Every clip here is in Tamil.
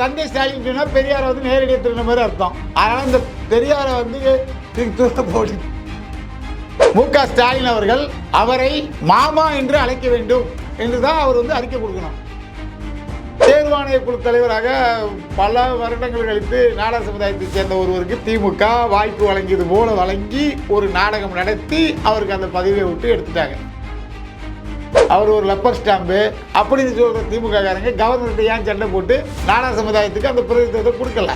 தந்தை ஸ்டாலின் சொன்னால் பெரியாரை வந்து நேரடியாக திருந்த மாதிரி அர்த்தம். அதனால் இந்த பெரியாரை வந்து தூர போடு. மு க ஸ்டாலின் அவர்கள் அவரை மாமா என்று அழைக்க வேண்டும் என்று தான் அவர் வந்து அறிக்கை கொடுக்கணும். தேர்வாணைய குழு தலைவராக பல வருடங்கள் கழித்து நாடக சமுதாயத்தைச் சேர்ந்த ஒருவருக்கு திமுக வாய்ப்பு வழங்கியது போல வழங்கி ஒரு நாடகம் நடத்தி அவருக்கு அந்த பதவியை விட்டு எடுத்துட்டாங்க. அவர் ஒரு லப்பர் ஸ்டாம்பு அப்படின்னு சொல்கிற திமுக காரங்க கவர்னர்கிட்ட ஏன் சண்டை போட்டு நாடா சமுதாயத்துக்கு அந்த பிரதிநிதித்துவத்தை கொடுக்கல?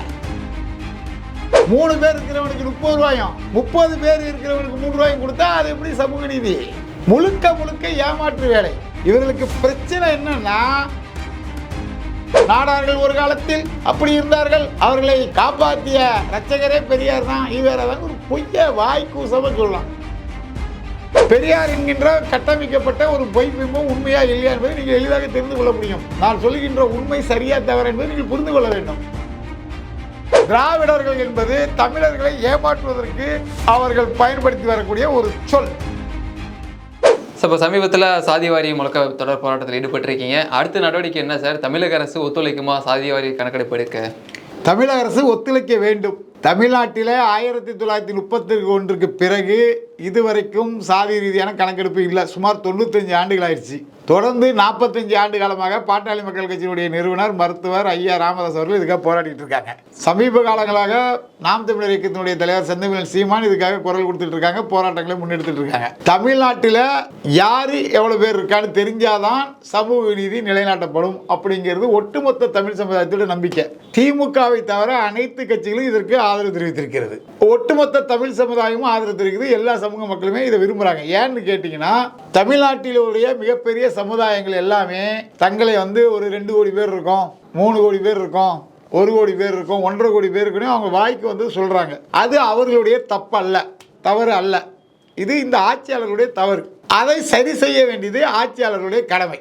மூணு பேர் இருக்கிறவனுக்கு முப்பது ரூபாயும் முப்பது பேர் இருக்கிறவனுக்கு மூணு ரூபாயும் கொடுத்தா அது எப்படி சமூக நீதி? முழுக்க முழுக்க ஏமாற்று வேலை. இவர்களுக்கு பிரச்சனை என்னன்னா நாடார்கள் ஒரு காலத்தில் அப்படி இருந்தார்கள். அவர்களை காப்பாற்றிய ரச்சகரே பெரியார் தான். இவரதான் ஒரு பொய்ய வாய்க்கூசமா சொல்லலாம். பெரியார் என்கின்ற கட்டமைக்கப்பட்ட ஒரு பொய் பிம்பம் உண்மையா இல்லையா என்பதை நீங்கள் எளிதாக தெரிந்து கொள்ள முடியும். நான் சொல்கின்ற உண்மை சரியா தவறு என்பதை நீங்கள் புரிந்து கொள்ள வேண்டும். திராவிடர்கள் என்பது தமிழர்களை ஏமாற்றுவதற்கு அவர்கள் பயன்படுத்தி வரக்கூடிய ஒரு சொல். சார் இப்போ சமீபத்தில் சாதி வாரி முழக்க தொடர் போராட்டத்தில் ஈடுபட்டிருக்கீங்க. அடுத்த நடவடிக்கை என்ன சார்? தமிழக அரசு ஒத்துழைக்குமா? சாதி வாரி கணக்கெடுப்பு எடுக்க? தமிழக அரசு ஒத்துழைக்க வேண்டும். தமிழ்நாட்டில் ஆயிரத்தி தொள்ளாயிரத்தி முப்பத்தி ஒன்றுக்கு பிறகு இதுவரைக்கும் சாதி ரீதியான கணக்கெடுப்பு இல்லை. சுமார் தொண்ணூத்தஞ்சு ஆண்டுகள் ஆயிடுச்சு. தொடர்ந்து நாற்பத்தஞ்சு ஆண்டு காலமாக பாட்டாளி மக்கள் கட்சியினுடைய நிறுவனர் மருத்துவர் ஐயா ராமதாஸ் அவர்கள் இதுக்காக போராடிட்டு இருக்காங்க. சமீப காலங்களாக நாம் தமிழர் இயக்கத்தினுடைய தலைவர் செந்தமிழன் சீமான் இதுக்காக குரல் கொடுத்துட்டு இருக்காங்க போராட்டங்களை முன்னெடுத்துட்டு இருக்காங்க. தமிழ்நாட்டில் யாரு எவ்வளவு பேர் இருக்கான்னு தெரிஞ்சாதான் சமூக நீதி நிலைநாட்டப்படும் அப்படிங்கிறது ஒட்டுமொத்த தமிழ் சமுதாயத்தோட நம்பிக்கை. திமுகவை தவிர அனைத்து கட்சிகளும் இதற்கு ஆதரவு தெரிவித்திருக்கிறது. ஒட்டுமொத்த தமிழ் சமுதாயமும் ஆதரவு தெரிவிக்கிறது எல்லா சமூக மக்களுமே இதை விரும்புகிறாங்க ஏன்னு கேட்டிங்கன்னா தமிழ்நாட்டிலுடைய மிகப்பெரிய சமுதாயங்கள் எல்லாமே தங்களை வந்து ஒரு ரெண்டு கோடி பேர் இருக்கோம் மூணு கோடி பேர் இருக்கோம் ஒரு கோடி பேர் இருக்கும் ஒன்றரை கோடி பேர் இருக்குன்னு அவங்க வாய்க்கு வந்து சொல்கிறாங்க அது அவர்களுடைய தப்பு அல்ல தவறு அல்ல. இது இந்த ஆட்சியாளர்களுடைய தவறு. அதை சரி செய்ய வேண்டியது ஆட்சியாளர்களுடைய கடமை.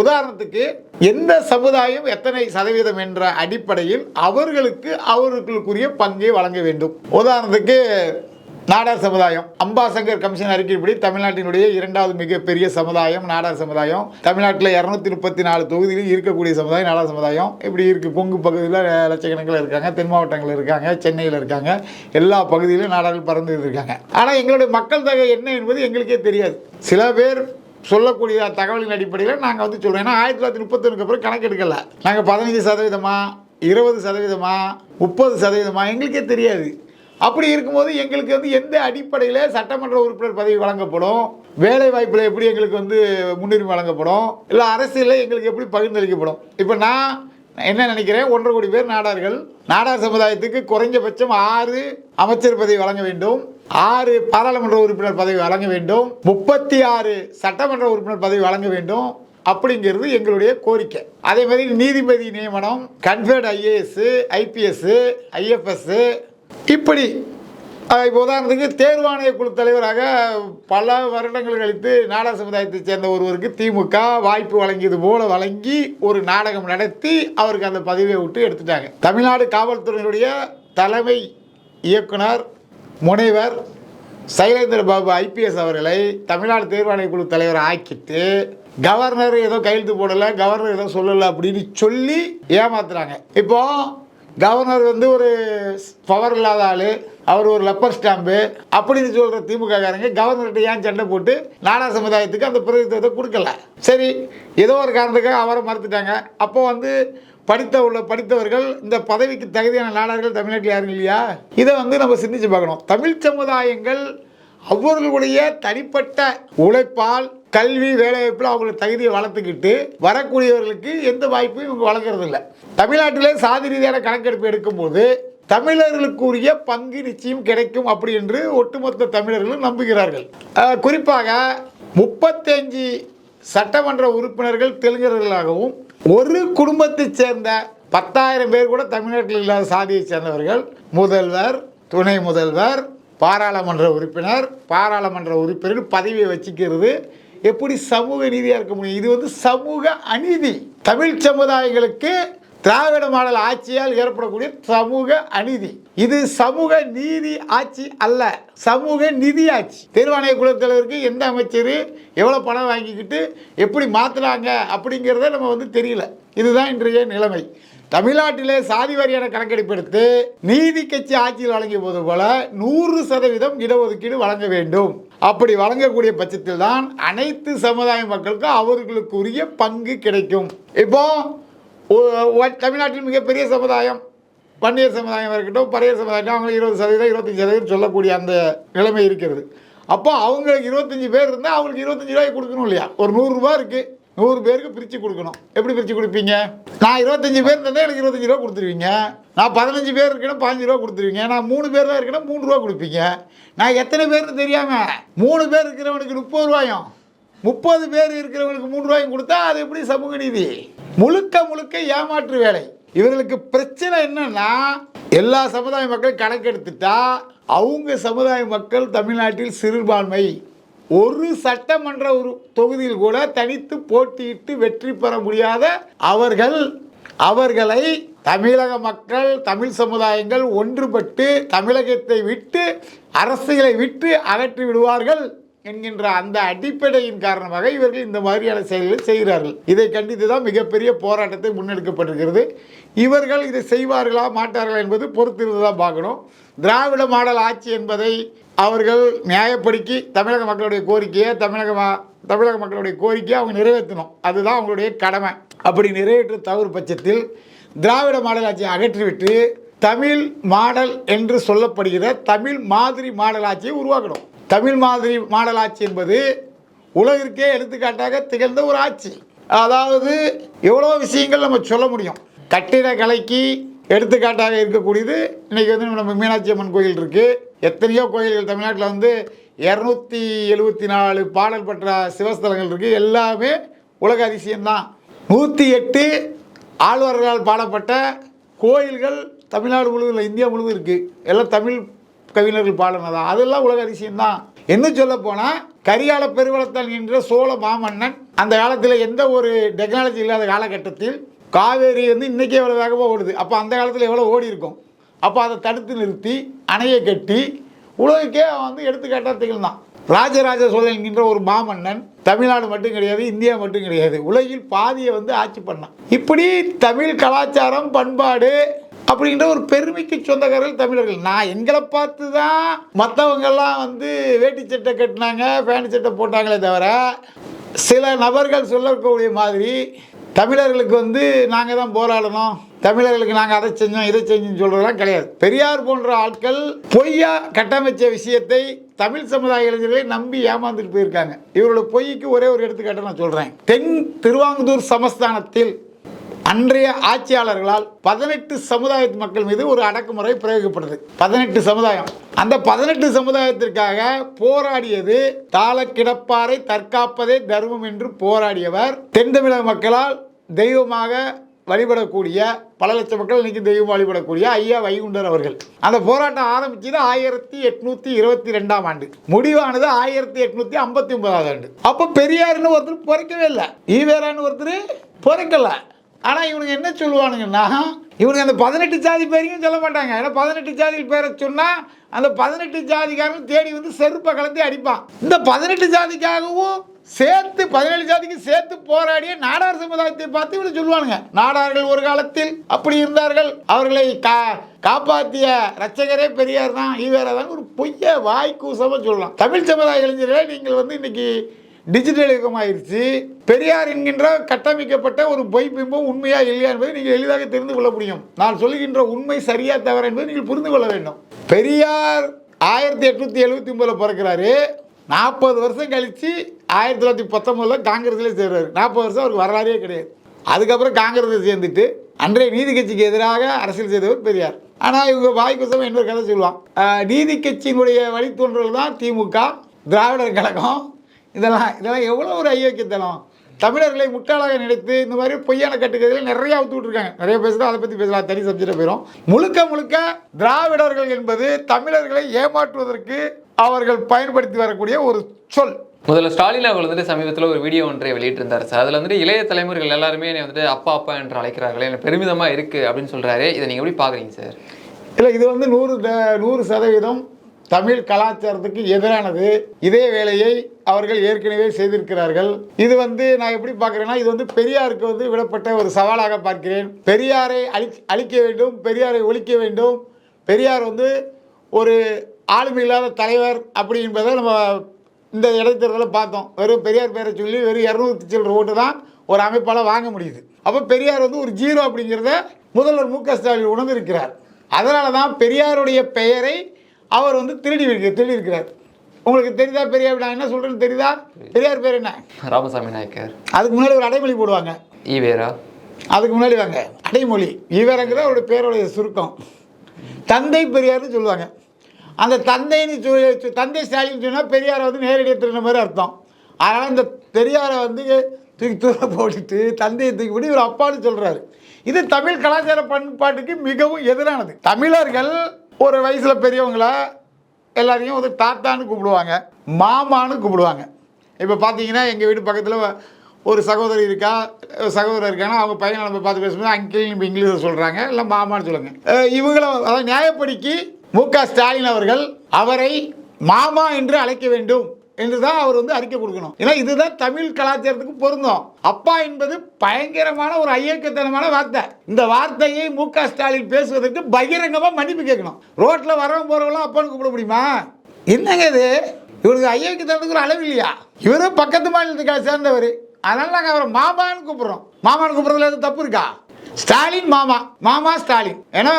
உதாரணத்துக்கு எந்த சமுதாயம் எத்தனை சதவீதம் என்ற அடிப்படையில் அவர்களுக்கு அவர்களுக்குரிய பங்கை வழங்க வேண்டும். உதாரணத்துக்கு நாடார் சமுதாயம். அம்பாசங்கர் கமிஷன் அறிக்கைப்படி தமிழ்நாட்டினுடைய இரண்டாவது மிகப்பெரிய சமுதாயம் நாடார் சமுதாயம். தமிழ்நாட்டில் இரநூத்தி முப்பத்தி நாலு தொகுதியிலும் இருக்கக்கூடிய சமுதாயம் நாடார் சமுதாயம். இப்படி இருக்குது கொங்கு பகுதியில் லட்சக்கணக்கில் இருக்காங்க. தென் மாவட்டங்களில் இருக்காங்க. சென்னையில் இருக்காங்க. எல்லா பகுதியிலும் நாடார்கள் பறந்து இருக்காங்க. ஆனால் எங்களுடைய மக்கள் தொகை என்ன என்பது எங்களுக்கே தெரியாது. சில பேர் சொல்லக்கூடிய தகவலின் அடிப்படையில் நாங்கள் வந்து சொல்கிறோம் ஏன்னா ஆயிரத்தி தொள்ளாயிரத்தி முப்பத்தொன்னுக்கு அப்புறம் கணக்கு நாங்கள் பதினஞ்சு சதவீதமாக இருபது சதவீதமாக முப்பது சதவீதமாக எங்களுக்கே தெரியாது. அப்படி இருக்கும்போது எங்களுக்கு வந்து எந்த அடிப்படையில் சட்டமன்ற உறுப்பினர் பதவி வழங்கப்படும்? வேலை வாய்ப்பில் எப்படி எங்களுக்கு வந்து முன்னுரிமை வழங்கப்படும்? இல்லை அரசியலில் எங்களுக்கு எப்படி பகிர்ந்தளிக்கப்படும்? இப்போ நான் என்ன நினைக்கிறேன்? ஒன்றரை கோடி பேர் நாடார்கள். நாடார் சமுதாயத்துக்கு குறைஞ்சபட்சம் ஆறு அமைச்சர் பதவி வழங்க வேண்டும். ஆறு பாராளுமன்ற உறுப்பினர் பதவி வழங்க வேண்டும். முப்பத்தி ஆறு சட்டமன்ற உறுப்பினர் பதவி வழங்க வேண்டும். அப்படிங்கிறது எங்களுடைய கோரிக்கை. அதே மாதிரி நீதிபதி நியமனம் கன்ஃபர்ட் ஐஏஎஸ் ஐபிஎஸ் ஐஎஃப்எஸ் இப்படி இப்போ உதாரணத்துக்கு தேர்வாணைய குழு தலைவராக பல வருடங்கள் கழித்து நாடக சமுதாயத்தைச் சேர்ந்த ஒருவருக்கு திமுக வாய்ப்பு வழங்கியது போல வழங்கி ஒரு நாடகம் நடத்தி அவருக்கு அந்த பதவியை விட்டு எடுத்துட்டாங்க. தமிழ்நாடு காவல்துறையினுடைய தலைமை இயக்குனர் முனைவர் சைலேந்திர பாபு ஐபிஎஸ் அவர்களை தமிழ்நாடு தேர்வாணைய குழு தலைவர் ஆக்கிட்டு கவர்னர் ஏதோ கையெழுத்து போடலை கவர்னர் ஏதோ சொல்லலை அப்படின்னு சொல்லி ஏமாத்துறாங்க. இப்போ கவர்னர் வந்து ஒரு பவர் இல்லாத ஆள். அவர் ஒரு லப்பர் ஸ்டாம்பு அப்படின்னு சொல்கிற திமுக காரங்க கவர்னர்கிட்ட ஏன் சண்டை போட்டு நாடா சமுதாயத்துக்கு அந்த பிரதிநிதித்துவத்தை கொடுக்கல? சரி ஏதோ ஒரு காரணத்துக்காக அவரை மறுத்துட்டாங்க. அப்போ வந்து படித்த உள்ள படித்தவர்கள் இந்த பதவிக்கு தகுதியான நாடார்கள் தமிழ்நாட்டில் யாரும் இல்லையா? இதை வந்து நம்ம சிந்திச்சு பார்க்கணும். தமிழ் சமுதாயங்கள் அவர்களுடைய தனிப்பட்ட உழைப்பால் கல்வி வேலைவாய்ப்பில் அவங்களுக்கு தகுதியை வளர்த்துக்கிட்டு வரக்கூடியவர்களுக்கு எந்த வாய்ப்பும் இவங்க வழங்குறதில்ல. தமிழ்நாட்டிலே சாதி ரீதியான கணக்கெடுப்பு எடுக்கும்போது தமிழர்களுக்குரிய பங்கு நிச்சயம் கிடைக்கும் அப்படி என்று ஒட்டுமொத்த தமிழர்களும் நம்புகிறார்கள். குறிப்பாக முப்பத்தஞ்சு சட்டமன்ற உறுப்பினர்கள் தெலுங்கர்களாகவும் ஒரு குடும்பத்தைச் சேர்ந்த பத்தாயிரம் பேர் கூட தமிழ்நாட்டில் இல்லாத சாதியைச் சேர்ந்தவர்கள் முதல்வர் துணை முதல்வர் பாராளுமன்ற உறுப்பினர் பாராளுமன்ற உறுப்பினர் பதவியை வச்சுக்கிறது. எப்படி சமூக நீதியாக இருக்க முடியும்? இது வந்து சமூக அநீதி. தமிழ் சமுதாயங்களுக்கு திராவிட மாடல் ஆட்சியால் ஏற்படக்கூடிய சமூக அநீதி. இது சமூக நீதி ஆட்சி அல்ல சமூக நிதி ஆட்சி. தேர்வாணைய குழு எந்த அமைச்சர் எவ்வளோ பணம் வாங்கிக்கிட்டு எப்படி மாற்றுறாங்க அப்படிங்கிறத நம்ம வந்து தெரியல. இதுதான் இன்றைய நிலைமை. தமிழ்நாட்டிலே சாதி வாரியான கணக்கெடுப்பு எடுத்து நீதி கட்சி ஆட்சியில் வழங்கிய போது போல நூறு சதவீதம் இடஒதுக்கீடு வழங்க வேண்டும். அப்படி வழங்கக்கூடிய பட்சத்தில் தான் அனைத்து சமுதாய மக்களுக்கும் அவர்களுக்குரிய பங்கு கிடைக்கும். இப்போ தமிழ்நாட்டில் மிகப்பெரிய சமுதாயம் வன்னியர் சமுதாயம் இருக்கட்டும் பறையர் சமுதாயம் அவங்களுக்கு இருபது சதவீதம் இருபத்தஞ்சி சதவீதம் சொல்லக்கூடிய அந்த நிலைமை இருக்கிறது. அப்போ அவங்களுக்கு இருபத்தஞ்சி பேர் இருந்தால் அவங்களுக்கு இருபத்தஞ்சி ரூபாய் கொடுக்கணும் இல்லையா? ஒரு நூறுரூவா இருக்குது நூறு பேருக்கு பிரித்து கொடுக்கணும். எப்படி பிரித்து கொடுப்பீங்க? நான் இருபத்தஞ்சி பேர் இருந்தால் எனக்கு இருபத்தஞ்சி ரூபா கொடுத்துருவீங்க. நான் பதினஞ்சு பேர் இருக்கேன்னா பாஞ்சு ரூபா கொடுத்துருவீங்க. நான் மூணு பேர் தான் இருக்கேன்னா மூணு ரூபா கொடுப்பீங்க. நான் எத்தனை பேர்னு தெரியாமல் மூணு பேர் இருக்கிறவனுக்கு முப்பது ரூபாயும் முப்பது பேர் இருக்கிறவங்களுக்கு மூணு ரூபாயும் கொடுத்தா அது எப்படி சமூக நீதி? முழுக்க முழுக்க ஏமாற்று வேலை. இவர்களுக்கு பிரச்சனை என்னன்னா எல்லா சமுதாய மக்கள் கணக்கெடுத்துட்டா அவங்க சமுதாய மக்கள் தமிழ்நாட்டில் சிறுபான்மை. ஒரு சட்டமன்ற ஒரு தொகுதியில் கூட தனித்து போட்டியிட்டு வெற்றி பெற முடியாத அவர்கள் அவர்களை தமிழக மக்கள் தமிழ் சமுதாயங்கள் ஒன்றுபட்டு தமிழகத்தை விட்டு அரசியலை விட்டு அகற்றி விடுவார்கள் என்கின்ற அந்த அடிப்படையின் காரணமாக இவர்கள் இந்த மாதிரியான செயல்களை செய்கிறார்கள். இதை கண்டித்து தான் மிகப்பெரிய போராட்டத்தை முன்னெடுக்கப்பட்டிருக்கிறது. இவர்கள் இதை செய்வார்களா மாட்டார்களா என்பது பொறுத்திருந்து தான் பார்க்கணும். திராவிட மாடல் ஆட்சி என்பதை அவர்கள் நியாயப்படுத்தி தமிழக மக்களுடைய கோரிக்கையை தமிழக மா- தமிழக மக்களுடைய கோரிக்கையை அவங்க நிறைவேற்றணும். அதுதான் அவங்களுடைய கடமை. அப்படி நிறைவேற்ற தவறு பட்சத்தில் திராவிட மாடல் ஆட்சியை அகற்றிவிட்டு தமிழ் மாடல் என்று சொல்லப்படுகிற தமிழ் மாதிரி மாடல் ஆட்சியை உருவாக்கணும். தமிழ் மாதிரி மாடல் ஆட்சி என்பது உலகிற்கே எடுத்துக்காட்டாக திகழ்ந்த ஒரு ஆட்சி. அதாவது எவ்வளோ விஷயங்கள் நம்ம சொல்ல முடியும். கட்டிடக்கலைக்கு எடுத்துக்காட்டாக இருக்கக்கூடியது இன்றைக்கி வந்து நம்ம மீனாட்சி அம்மன் கோயில் இருக்குது எத்தனையோ கோயில்கள் தமிழ்நாட்டில் வந்து இரநூத்தி எழுபத்தி நாலு பாடல் பெற்ற சிவஸ்தலங்கள் இருக்குது எல்லாமே உலக அதிசயம்தான். நூற்றி எட்டு ஆழ்வார்களால் பாடப்பட்ட கோயில்கள் தமிழ்நாடு முழுவதும் இல்லை இந்தியா முழுவதும் இருக்குது எல்லாம் தமிழ் கவிஞர்கள் பாடினதா? அதெல்லாம் உலக அதிசயம்தான். என்ன சொல்ல போனால் கரியால பெருவளத்தான் என்ற சோழ மாமன்னன் அந்த காலத்தில் எந்த ஒரு டெக்னாலஜி இல்லாத காலகட்டத்தில் காவேரி வந்து இன்றைக்கே எவ்வளோ வேகமாக ஓடுது. அப்போ அந்த காலத்தில் எவ்வளோ ஓடி இருக்கும். அப்போ அதை தடுத்து நிறுத்தி அணையை கட்டி உலகுக்கே அவன் வந்து எடுத்துக்காட்டாக திகழ்ந்தான். ராஜராஜ சோழன் என்கின்ற ஒரு மாமன்னன் தமிழ்நாடு மட்டும் கிடையாது இந்தியா மட்டும் கிடையாது உலகில் பாதியை வந்து ஆட்சி பண்ணான். இப்படி தமிழ் கலாச்சாரம் பண்பாடு அப்படின்ற ஒரு பெருமைக்கு சொந்தக்காரர்கள் தமிழர்கள். நான் எங்களை பார்த்து தான் மற்றவங்கெல்லாம் வந்து வேட்டி சட்டை கட்டினாங்க பேண்ட் சட்டை போட்டாங்களே தவிர சில நபர்கள் சொல்லக்கூடிய மாதிரி தமிழர்களுக்கு வந்து நாங்கள் தான் போராடணும் தமிழர்களுக்கு நாங்கள் அதை செஞ்சோம் இதை செஞ்சோம்னு சொல்கிறதெல்லாம் கிடையாது. பெரியார் போன்ற ஆட்கள் பொய்யா கட்டமைச்ச விஷயத்தை தமிழ் சமுதாய இளைஞர்களை நம்பி ஏமாந்துட்டு போயிருக்காங்க. இவரோட பொய்க்கு ஒரே ஒரு எடுத்துக்காட்டை நான் சொல்கிறேன் தென் திருவாங்கூர் சமஸ்தானத்தில் அன்றைய ஆட்சியாளர்களால் பதினெட்டு சமுதாயத்து மக்கள் மீது ஒரு அடக்குமுறை பிரயோகிக்கப்பட்டது பதினெட்டு சமுதாயம். அந்த பதினெட்டு சமுதாயத்திற்காக போராடியது தாளக்கிடப்பாறை தற்காப்பதே தர்மம் என்று போராடியவர் தென் தமிழக மக்களால் தெய்வமாக வழிபடக்கூடிய பல லட்சம் மக்கள் இன்னைக்கு தெய்வம் வழிபடக்கூடிய ஐயா வைகுண்டர் அவர்கள். அந்த போராட்டம் ஆரம்பிச்சது ஆயிரத்தி எட்நூத்தி இருபத்தி ரெண்டாம் ஆண்டு. முடிவானது ஆயிரத்தி எட்நூத்தி ஐம்பத்தி ஒன்பதாவது ஆண்டு. அப்போ பெரியார்னு ஒருத்தர் பிறக்கவே இல்லை. ஈவேரான்னு ஒருத்தர் பிறக்கலை. ஆனால் இவனுங்க என்ன சொல்லுவானுங்கன்னா இவனுங்க அந்த பதினெட்டு ஜாதி பேரையும் சொல்ல மாட்டாங்க. ஏன்னா பதினெட்டு ஜாதியில் பேரை சொன்னால் அந்த பதினெட்டு ஜாதிக்காரன் தேடி வந்து செருப்பை கலந்து அடிப்பான். இந்த பதினெட்டு ஜாதிக்காகவும் சேர்த்து பதினேழு ஜாதிக்கு சேர்த்து போராடிய நாடார் சமுதாயத்தை பார்த்து இவனு சொல்லுவானுங்க. நாடார்கள் ஒரு காலத்தில் அப்படி இருந்தார்கள். அவர்களை கா காப்பாற்றிய ரச்சகரே பெரியார் தான். ஈவேரா தான் ஒரு பொய்ய வாய்க்கூசமாக சொல்லலாம். தமிழ் சமுதாய இளைஞர்களே நீங்கள் வந்து இன்னைக்கு டிஜிட்டல் யுகமாயிருச்சு பெரியார் என்கின்ற கட்டமைக்கப்பட்ட ஒரு பொய் பிம்பம் உண்மையா இல்லையா என்பதை நீங்கள் எளிதாக தெரிந்து கொள்ள முடியும். நான் சொல்லுகின்ற உண்மை சரியா தவறா என்பதை நீங்கள் புரிந்து கொள்ள வேண்டும். பெரியார் ஆயிரத்தி எட்நூத்தி எழுபத்தி ஒன்பதுல பிறக்கிறாரு. நாற்பது வருஷம் கழிச்சு ஆயிரத்தி தொள்ளாயிரத்தி பத்தொன்பதுல காங்கிரஸ்ல சேர்றாரு. நாற்பது வருஷம் அவருக்கு வரலாறே கிடையாது. அதுக்கப்புறம் காங்கிரஸில் சேர்ந்துட்டு அன்றைய நீதி கட்சிக்கு எதிராக அரசியல் செய்தவர் பெரியார். ஆனால் இவங்க வாய்க்குசம் இன்னொரு கதை சொல்லுவான். நீதி கட்சியினுடைய வழித்தோன்றல் தான் திமுக திராவிடர் கழகம் இதெல்லாம் இதெல்லாம் எவ்வளோ ஒரு ஐயோக்கியத்தனம். தமிழர்களை முட்டாளாக நினைத்து இந்த மாதிரி பொய்யான கட்டுக்கதைகளை நிறைய அவுத்து விட்டுருக்காங்க. நிறைய பேசுகிறோம் அதை பற்றி பேசலாம். தனி சப்ஜெக்டாக போயிடும் முழுக்க முழுக்க திராவிடர்கள் என்பது தமிழர்களை ஏமாற்றுவதற்கு அவர்கள் பயன்படுத்தி வரக்கூடிய ஒரு சொல். முதல்ல ஸ்டாலின் அவர்கள் வந்துட்டு சமீபத்தில் ஒரு வீடியோ ஒன்றை வெளியிட்டிருந்தார் சார். அதில் வந்துட்டு இளைய தலைமுறைகள் எல்லாருமே என்னை வந்துட்டு அப்பா அப்பா என்று அழைக்கிறார்கள் எனக்கு பெருமிதமாக இருக்குது அப்படின்னு சொல்கிறாரு இதை நீங்கள் எப்படி பார்க்குறீங்க சார்? இல்லை இது வந்து நூறு நூறு சதவீதம் தமிழ் கலாச்சாரத்துக்கு எதிரானது. இதே வேலையை அவர்கள் ஏற்கனவே செய்திருக்கிறார்கள். இது வந்து நான் எப்படி பார்க்குறேன்னா இது வந்து பெரியாருக்கு வந்து விடப்பட்ட ஒரு சவாலாக பார்க்கிறேன். பெரியாரை அழி அழிக்க வேண்டும் பெரியாரை ஒழிக்க வேண்டும். பெரியார் வந்து ஒரு ஆளுமை இல்லாத தலைவர் அப்படி என்பதை நம்ம இந்த இடைத்தேர்தலில் பார்த்தோம். வெறும் பெரியார் பேரை சொல்லி வெறும் இரநூத்தி சில்லற ஓட்டு தான் ஒரு அமைப்பால் வாங்க முடியுது. அப்போ பெரியார் வந்து ஒரு ஜீரோ அப்படிங்கிறத முதல்வர் மு க ஸ்டாலின் உணர்ந்திருக்கிறார். அதனால தான் பெரியாருடைய பெயரை அவர் வந்து திருடி திருடி இருக்கிறார். உங்களுக்கு தெரியுதா பெரியார் நான் என்ன சொல்கிறேன்னு தெரியுதா? பெரியார் பேர் என்ன? ராமசாமி நாயக்கர். அதுக்கு முன்னாடி ஒரு அடைமொழி போடுவாங்க. ஈவேரா அதுக்கு முன்னாடி வாங்க அடைமொழி. இவரங்கிறது அவருடைய பேருடைய சுருக்கம். தந்தை பெரியார்னு சொல்லுவாங்க. அந்த தந்தைன்னு சொல்லி தந்தை ஸ்டாலின் சொன்னால் பெரியாரை வந்து நேரடியாக திருந்த மாதிரி அர்த்தம். அதனால் இந்த பெரியாரை வந்து தூக்கி தூர போட்டுட்டு தந்தையை தூக்கி விட்டு இவர் அப்பான்னு சொல்கிறாரு இது தமிழ் கலாச்சார பண்பாட்டுக்கு மிகவும் எதிரானது. தமிழர்கள் ஒரு வயசில் பெரியவங்கள எல்லாரையும் வந்து தாத்தான்னு கூப்பிடுவாங்க மாமான்னு கூப்பிடுவாங்க. இப்போ பார்த்தீங்கன்னா எங்கள் வீட்டு பக்கத்தில் ஒரு சகோதரி இருக்கா சகோதரர் இருக்காங்கன்னா அவங்க பையனை நம்ம பார்த்து பேசும்போது அங்கிள் இப்போ இங்கிலீஷில் சொல்கிறாங்க இல்லை மாமான்னு சொல்லுங்க. இவங்கள அதாவது நியாயப்படிக்கு மு க ஸ்டாலின் அவர்கள் அவரை மாமா என்று அழைக்க வேண்டும். என்று தான் அவர் வந்து அறிக்கை கொடுக்கணும். ஏன்னா இதுதான் தமிழ் கலாச்சாரத்துக்கு பொருந்தும். அப்பா என்பது பயங்கரமான ஒரு ஐயக்கத்தனமான வார்த்தை. இந்த வார்த்தையை மு க ஸ்டாலின் பேசுவதற்கு பகிரங்கமாக மன்னிப்பு கேட்கணும். ரோட்டில் வரவன் போகிறவங்களாம் அப்பான்னு கூப்பிட முடியுமா? என்னங்க இது? இவருக்கு ஐயக்கத்தனத்துக்கு ஒரு அளவு இல்லையா? இவரும் பக்கத்து மாநிலத்துக்காக சேர்ந்தவர். அதனால நாங்கள் அவரை மாமான்னு கூப்பிடுறோம். மாமான்னு கூப்பிடுறதுல எதுவும் தப்பு இருக்கா? ஸ்டாலின் மாமா. மாமா ஸ்டாலின். ஏன்னா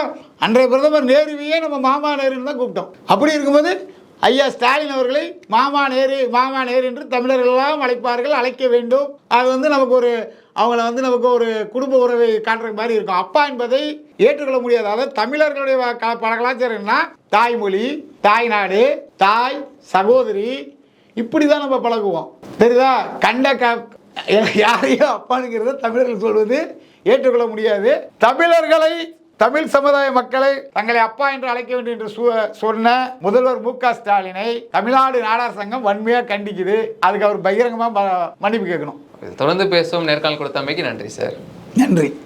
அன்றைய பிரதமர் நேருவையே நம்ம மாமா நேருன்னு தான் கூப்பிட்டோம். அப்படி இருக்கும்போது ஐயா ஸ்டாலின் அவர்களை மாமா நேரு மாமா நேரு என்று தமிழர்களெல்லாம் அழைப்பார்கள் அழைக்க வேண்டும். அது வந்து நமக்கு ஒரு அவங்கள வந்து நமக்கு ஒரு குடும்ப உறவை காட்டுற மாதிரி இருக்கும். அப்பா என்பதை ஏற்றுக்கொள்ள முடியாது. அதாவது தமிழர்களுடைய க- பல கலாச்சாரம்னா தாய்மொழி தாய்நாடு தாய் சகோதரி இப்படி தான் நம்ம பழகுவோம். தெரியுதா? கண்ட க யாரையும் அப்பானுங்கிறத தமிழர்கள் சொல்வது ஏற்றுக்கொள்ள முடியாது. தமிழர்களை தமிழ் சமுதாய மக்களை தங்களை அப்பா என்று அழைக்க வேண்டும் என்று சொன்ன முதல்வர் மு க ஸ்டாலினை தமிழ்நாடு நாடார் சங்கம் வன்மையாக கண்டிக்குது. அதுக்கு அவர் பகிரங்கமாக மன்னிப்பு கேட்கணும். தொடர்ந்து பேசும் நேர்காணல் கொடுத்தமைக்கு நன்றி சார். நன்றி.